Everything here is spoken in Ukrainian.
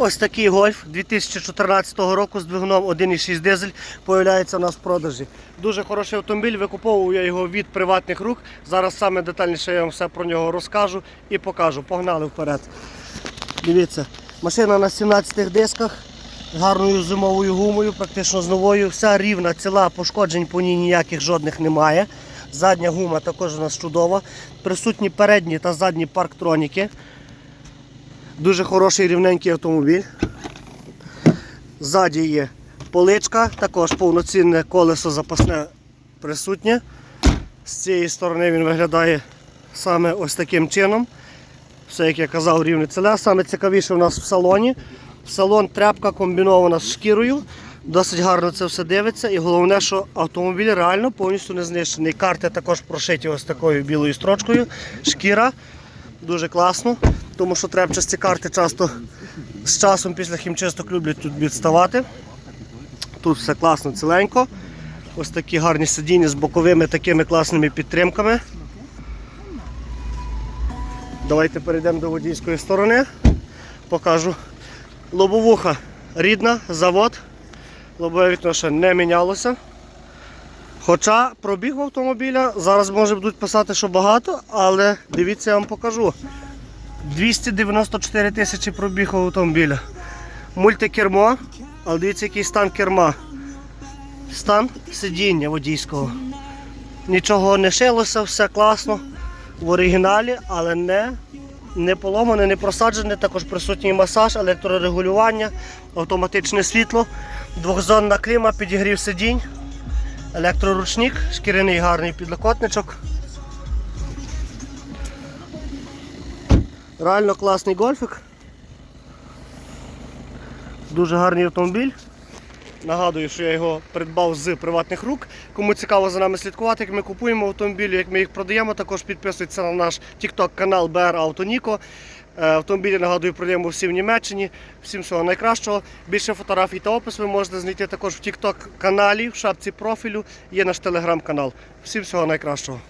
Ось такий гольф 2014 року з двигуном 1,6 дизель появляється у нас в продажі. Дуже хороший автомобіль, викуповував я його від приватних рук. Зараз саме детальніше я вам все про нього розкажу і покажу. Погнали вперед. Дивіться, машина на 17 дисках, з гарною зимовою гумою, практично з новою. Вся рівна, ціла, пошкоджень по ній ніяких жодних немає. Задня гума також у нас чудова. Присутні передні та задні парктроніки. Дуже хороший рівненький автомобіль. Ззаді є поличка, також повноцінне колесо запасне присутнє. З цієї сторони він виглядає саме ось таким чином. Все, як я казав, рівне целе. Саме цікавіше у нас в салоні. Салон тряпка комбінована з шкірою. Досить гарно це все дивиться. І головне, що автомобіль реально повністю не знищений. Карти також прошиті ось такою білою строчкою. Шкіра. Дуже класно, тому що трепчасті карти часто з часом після хімчисток люблять тут відставати. Тут все класно, ціленько. Ось такі гарні сидіння з боковими такими класними підтримками. Давайте перейдемо до водійської сторони. Покажу. Лобовуха рідна, завод. Лобове вікно ще не мінялося. Хоча пробіг в автомобіля, зараз може будуть писати, що багато, але дивіться, я вам покажу. 294 тисячі пробіг автомобіля. Мультикермо, але дивіться, який стан керма. Стан сидіння водійського. Нічого не шилося, все класно в оригіналі, але не, не поломане, не просаджене. Також присутній масаж, електрорегулювання, автоматичне світло, двохзонна кліма, підігрів сидінь, електроручник, шкіряний гарний підлокотничок. Реально класний гольфик. Дуже гарний автомобіль. Нагадую, що я його придбав з приватних рук. Кому цікаво за нами слідкувати, як ми купуємо автомобілі, як ми їх продаємо, також підписуйтесь на наш TikTok канал BR Auto Е, Автомобілі, нагадую, продаємо всі в Німеччині. Всім всього найкращого. Більше фотографій та опис ви можете знайти також в TikTok каналі, в шапці профілю. Є наш телеграм-канал. Всім всього найкращого.